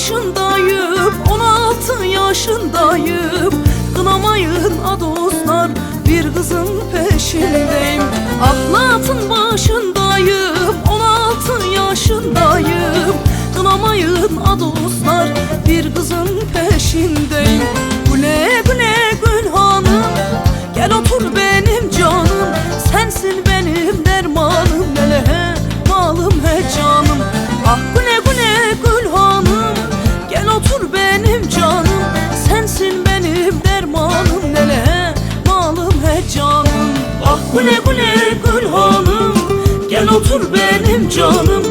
Ahlatın başındayım 16 yaşındayım. Kınamayın a dostlar bir kızın peşindeyim Ahlatın başındayım 16 yaşındayım. Kınamayın a dostlar bir kızın peşindeyim Güle güle gül hanım Gel otur benim benim canım Sensin benim dermanım. Hele he malım he canım. Ah güle güle gül hanım? Gel otur benim canım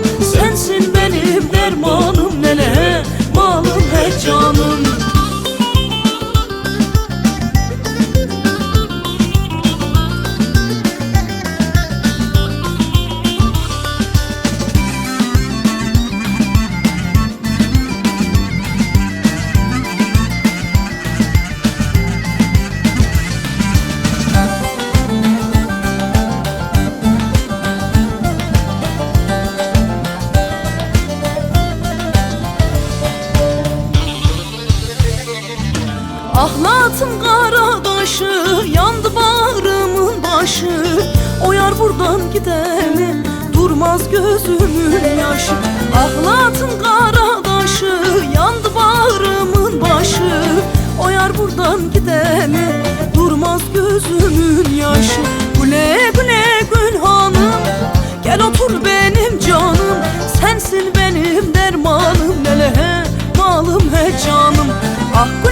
Ahlatın karadaşı yandı bağrımın başı. O yar buradan gideni durmaz gözümün yaşı. Ahlatın karadaşı yandı bağrımın başı. O yar buradan gideni durmaz gözümün yaşı. Güle güle gül hanım gel otur benim canım. Sensin benim dermanım hele he malım he canım. Ah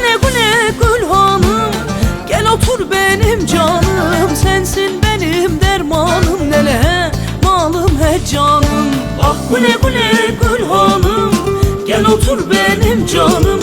canım Sensin benim dermanım Nele malım he canım. Ah güle güle gül hanım? Gel otur benim canım